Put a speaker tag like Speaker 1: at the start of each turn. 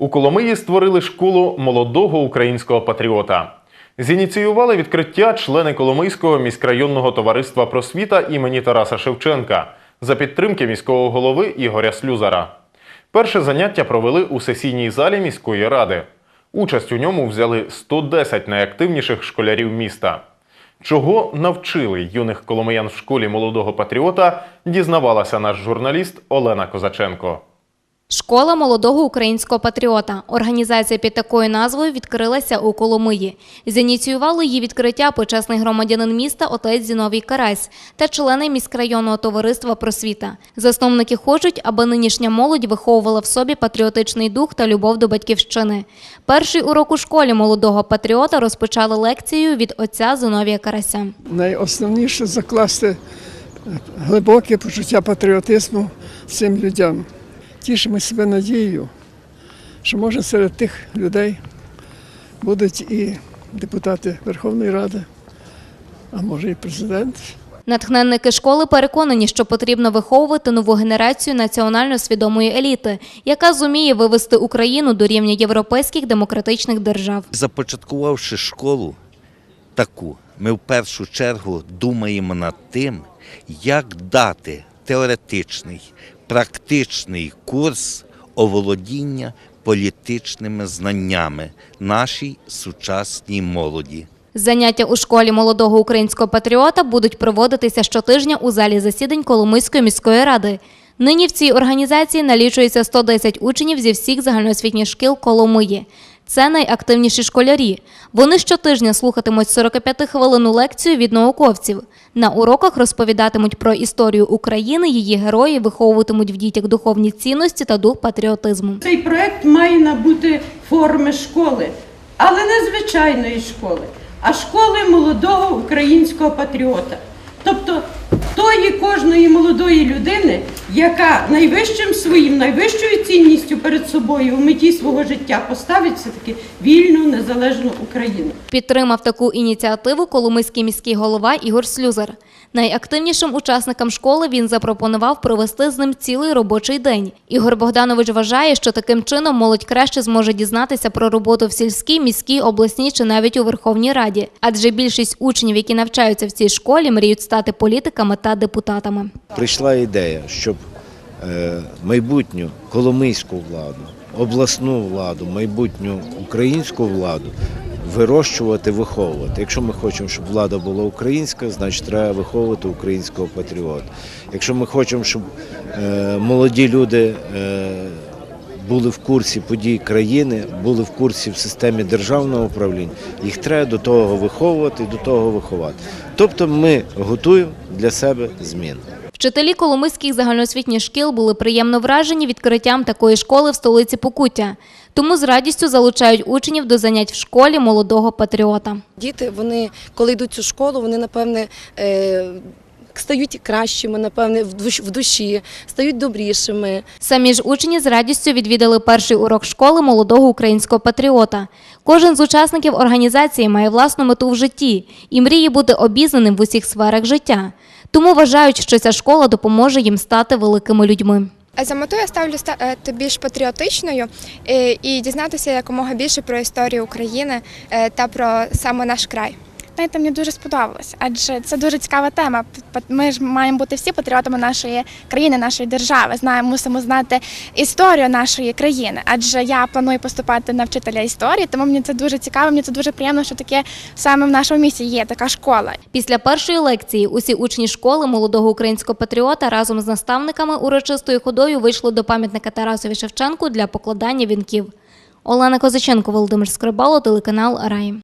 Speaker 1: У Коломиї створили школу молодого українського патріота. Зініціювали відкриття члени Коломийського міськрайонного товариства просвіта імені Тараса Шевченка за підтримки міського голови Ігоря Слюзара. Перше заняття провели у сесійній залі міської ради. Участь у ньому взяли 110 найактивніших школярів міста. Чого навчили юних коломиян в школі молодого патріота, дізнавалася наш журналіст Олена Козаченко.
Speaker 2: Школа молодого українського патріота. Організація під такою назвою відкрилася у Коломиї. Зініціювали її відкриття почесний громадянин міста отець Зіновій Карась та члени міськрайонного товариства просвіта. Засновники хочуть, аби нинішня молодь виховувала в собі патріотичний дух та любов до батьківщини. Перший урок у школі молодого патріота розпочали лекцією від отця Зиновія Карася.
Speaker 3: найосновніше закласти глибоке почуття патріотизму цим людям. Тішимо себе надією, що може серед тих людей будуть і депутати Верховної Ради, а може і президент.
Speaker 2: Натхненники школи переконані, що потрібно виховувати нову генерацію національно свідомої еліти, яка зуміє вивести Україну до рівня європейських демократичних держав.
Speaker 4: Започаткувавши школу таку, ми в першу чергу думаємо над тим, як дати теоретичний, практичний курс оволодіння політичними знаннями нашій сучасній молоді.
Speaker 2: Заняття у школі молодого українського патріота будуть проводитися щотижня у залі засідань Коломийської міської ради. Нині в цій організації налічується 110 учнів зі всіх загальноосвітніх шкіл Коломиї. Це найактивніші школярі. Вони щотижня слухатимуть 45-хвилинну лекцію від науковців. На уроках розповідатимуть про історію України, її герої виховуватимуть в дітях духовні цінності та дух патріотизму.
Speaker 5: Цей проект має набути форми школи, але не звичайної школи, а школи молодого українського патріота. Тобто тої кожної молодої людини, яка найвищим своїм, найвищою цінністю перед собою в меті свого життя поставить все-таки вільну незалежну Україну.
Speaker 2: Підтримав таку ініціативу Коломийський міський голова Ігор Слюзар. Найактивнішим учасникам школи він запропонував провести з ним цілий робочий день. Ігор Богданович вважає, що таким чином молодь краще зможе дізнатися про роботу в сільській, міській, обласній чи навіть у Верховній Раді. Адже більшість учнів, які навчаються в цій школі, мріють стати політиками та депутатами.
Speaker 6: прийшла ідея, щоб майбутню коломийську владу, обласну владу, майбутню українську владу вирощувати, виховувати. Якщо ми хочемо, щоб влада була українська, значить треба виховувати українського патріота. Якщо ми хочемо, щоб е, молоді люди е, були в курсі подій країни, були в курсі в системі державного управління, їх треба до того виховувати і до того виховати. Тобто ми готуємо для себе зміни.
Speaker 2: Вчителі коломийських загальноосвітніх шкіл були приємно вражені відкриттям такої школи в столиці Покуття. Тому з радістю залучають учнів до занять в школі молодого патріота.
Speaker 7: Діти, вони, коли йдуть у школу, вони напевне. Е, Стають кращими, напевне, в в душі, стають добрішими.
Speaker 2: Самі ж учні з радістю відвідали перший урок школи молодого українського патріота. Кожен з учасників організації має власну мету в житті і мріє бути обізнаним в усіх сферах життя. Тому вважають, що ця школа допоможе їм стати великими людьми.
Speaker 8: За мету я ставлю стати більш патріотичною е, і дізнатися якомога більше про історію України е, та про саме наш край.
Speaker 9: Знаєте, мені дуже сподобалось, адже це дуже цікава тема. Ми ж маємо бути всі патріотами нашої країни, нашої держави. Знаємо, мусимо знати історію нашої країни. Адже я планую поступати на вчителя історії, тому мені це дуже цікаво. Мені це дуже приємно, що таке саме в нашому місті є така школа.
Speaker 2: Після першої лекції усі учні школи молодого українського патріота разом з наставниками урочистою ходою вийшли до пам'ятника Тарасові Шевченку для покладання вінків. Олена Козаченко, Володимир Скрибало, телеканал Раї.